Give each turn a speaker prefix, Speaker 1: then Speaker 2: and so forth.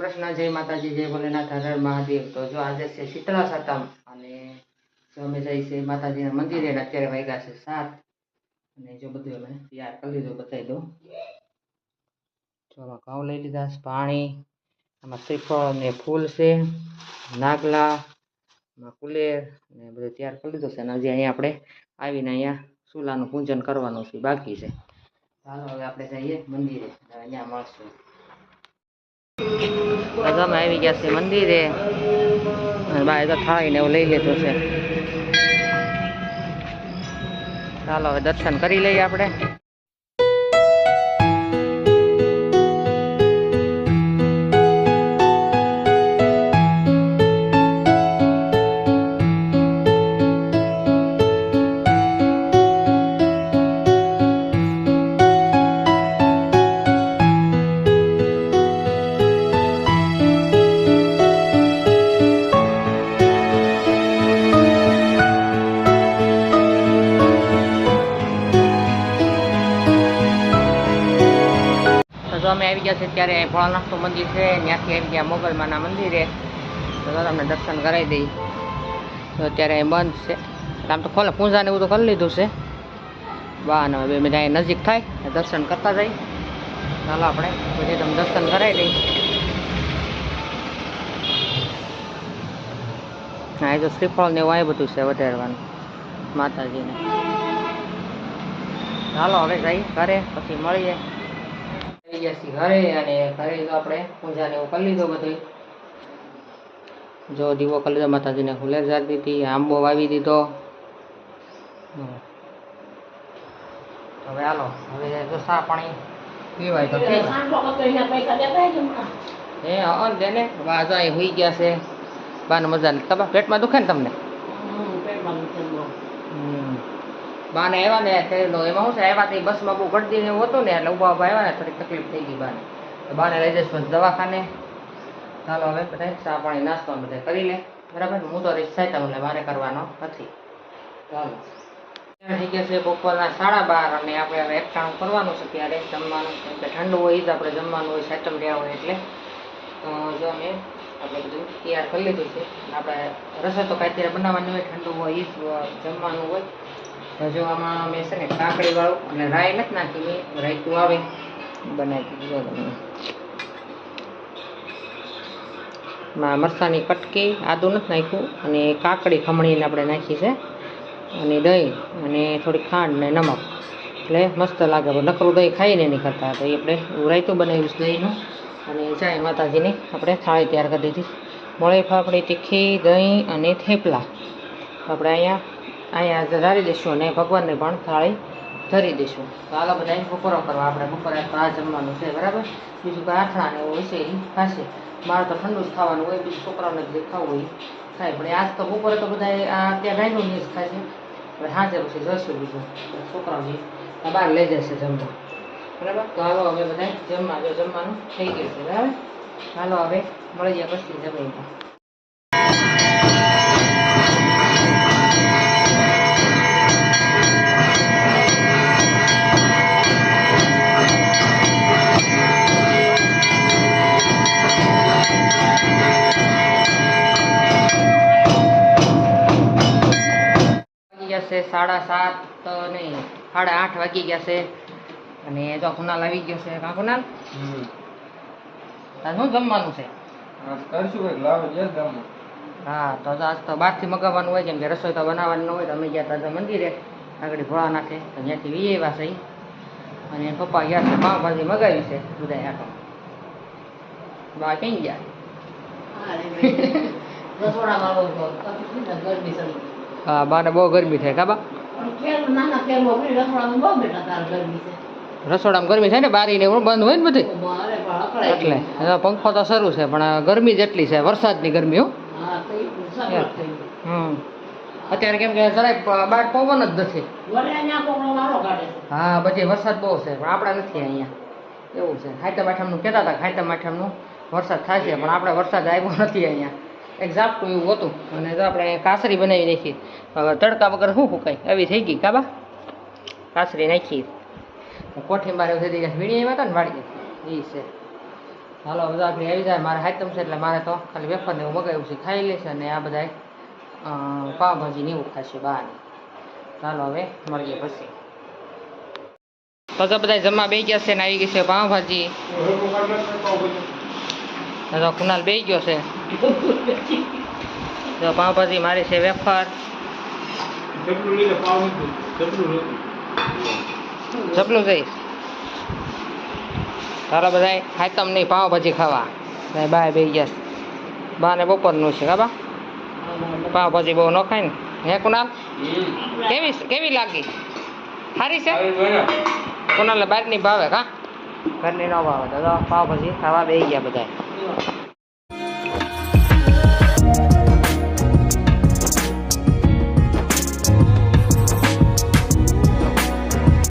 Speaker 1: કૃષ્ણ, જય માતાજી, જય ભોલેનાથ, હર મહાદેવ. તો જો આજે છે શીતળા સાતમ અને જો અમે જઈએ છીએ માતાજીના મંદિરે અત્યારે વાગ્યા છે સાત. અને જો બધું અમે તૈયાર કરી લીધું, બતાવી દઉં. જો આમાં ઘઉં લઈ લીધા છે, પાણી, આમાં શ્રીફળ ને ફૂલ છે, નાગલા, આમાં કુલેર ને બધું તૈયાર કરી લીધું છે. અને હજી અહીંયા આપણે આવીને અહીંયા ચૂલાનું પૂજન કરવાનું છે, બાકી છે. ચાલો હવે આપણે જઈએ મંદિરે. અહીંયા મળશું. અમે આવી ગયા છે મંદિરે. અને બાય તો થાળીને એવું લઈ લીધું છે. ચાલો હવે દર્શન કરી લઈએ આપણે. તો જો અમે આવી ગયા છે ત્યારે ભોળાનાથનું મંદિર છે, ત્યાંથી આવી ગયા મોગલમાના મંદિરે. તો જો તમને દર્શન કરાવી દઈ તો અત્યારે અહીં બંધ છે. આમ તો ખોલે, પૂજાને એવું તો કરી લીધું છે. બા ને હવે બધા અહીં નજીક થાય તો દર્શન કરતા જઈ ચાલો આપણે પછી તમને દર્શન કરાવી દઈ હા, એ તો શ્રીફળ ને એવું આ બધું છે વધારવાનું, માતાજીને. ચાલો હવે જઈ ઘરે, પછી મળીએ. આવી ગયા છીએ ઘરે અને ઘરે તો આપણે પૂજાને એવું કરી લીધો બધું જો દીવો કરી લીધો માતાજીને ફુલેર જાત દીધી આંબો વાવી દીધો. હવે હાલો હવે જો સા પાણી પીવાય તો એ અન દે ને બા જો અહીં હુઈ ગયા છે. બાને મજા તમારા પેટમાં દુખે ને તમને? હમ. બાને આવ્યા ને તે એમાં છે? આવ્યા તે બસમાં બહુ ગળદી ને હતું ને, એટલે ઊભા ઊભા આવ્યા ને, થોડીક તકલીફ થઈ ગઈ બાને. તો બાને લઈ જઈશું દવાખાને. ચાલો હવે બધા, ચા પાણી, નાસ્તો બધે કરી લે. બરાબર? હું તો રીસ થાય તમને મારે કરવાનો નથી. ચાલો. થઈ ગયા છે બપોરના સાડા બાર અને આપણે હવે એકટાણું કરવાનું છે ત્યારે જમવાનું એટલે ઠંડુ હોય જ આપણે જમવાનું હોય સાતમ રહ્યા હોય એટલે. તો જો અમે આપણે બધું તૈયાર કરી લીધું છે. આપણે રસોઈ તો કાંઈ ત્યારે બનાવવાની હોય, ઠંડુ હોય એ જમવાનું હોય. તો અમે છે ને કાકડી વાળું અને રાઈ નથી નાખી મેં રાયતું આવે. બનાવી દીધું માં મરચાંની કટકી આદું નથી નાખ્યું અને કાકડી ખમણીને આપણે નાખી છે. અને દહીં અને થોડી ખાંડ ને નમક. એટલે મસ્ત લાગે નકરું દહીં ખાઈને નહીં કરતા તો એ આપણે રાયતું બનાવ્યું છે દહીંનું. અને જાય માતાજીની આપણે થાળી તૈયાર કરી દીધી. મળે ફાફડી તીખી, દહીં અને થેપલા. આપણે અહીંયા અહીંયા ધરાવી દઈશું અને ભગવાનને પણ થાળી ધરી દઈશું. તો હાલો બધા બપોરો કરવા આપણે બપોરે આ જમવાનું છે, બરાબર? બીજું કાંઈ આથણા ને એવું છે એ ખાશે. મારે તો ઠંડુ જ ખાવાનું હોય, બીજું છોકરાઓને જે ખાવું હોય ખાય. પણ આજ તો બપોરે તો બધા આ ત્યાં ગાયનું નહીં ખાય છે. હવે સાંજે પછી જશું બીજું. છોકરાઓને બહાર લઈ જશે જમવા. બરાબર? તો હાલો હવે બધા જમવા, જો જમવાનું થઈ ગયું છે, બરાબર? હાલો હવે મળી જાય પછી જમીન છે સાડા સાત નહીં સાડા આઠ વાગી ગયા છે. અને જો કુનાલ આવી ગયો છે કાં કુનાલ તાર શું જમવાનું છે? હા તો આજ તો બહારથી મગાવવાનું હોય કેમ કે રસોઈ તો બનાવવાની ન હોય તો અમે ગયા તાજા મંદિરે. આગળ ભોળા નાખે તો ત્યાંથી વી એવા છે. અને પપ્પા ગયા છે પાવભાજી મગાવી છે બધા આટો. બા કઈ ગયા? હા, બાને બહુ ગરમી થાય કાબા રસોડામાં ગરમી થાય ને, બારી ને એવું બંધ હોય ને બધી? એટલે પંખો તો શરૂ છે, પણ ગરમી જેટલી છે, વરસાદની ગરમી હું. હમ. અત્યારે કેમ કે જરાય બાર પવન જ નથી. હા પછી વરસાદ બહુ છે, પણ આપણે નથી અહીંયા. એવું છે. ખાઈતા માઠામનું કહેતા હતા ખાઈતા માઠામનું વરસાદ છે, પણ આપણે વરસાદ આવ્યો નથી અહીંયા. એક ઝાપટું એવું હતું. અને તો આપણે કાસરી બનાવી નાખી. હવે તડકા વગર શું ફૂંકાય આવી થઈ ગઈ કાબા કાસરી નાખી. કોઠી મારે સુધી વીણી આવ્યા હતા ને વાળી એ. છે. હાલો બધા આપણે આવી જાય. મારે હાઈટમ છે એટલે મારે તો ખાલી વેફર ને એવું મગાવ્યું છે. ખાઈ લેશે અને આ બધા પાવભાજી ને એવું ખાશે બહાર. ચાલો હવે મળીએ પછી. તો બધા જમવા બે ગયા છે ને આવી ગઈ છે પાવભાજી. તો કુનાલ બે ગયો છે. તો પાવભાજી મારી છે વેફર. ચપલું જઈશ તારા બધા ખાતમ નહીં પાવભાજી ખાવા. ને બાય બે ગયા. બા ને બપોરનું છે કાબા પાવભાજી બહુ ન ખાય ને. હે કુનાલ કેવી કેવી લાગી? સારી છે? કુનાલ બહારની ભાવે કા ઘરની ન ભાવે તો પાવભાજી ખાવા બે ગયા બધા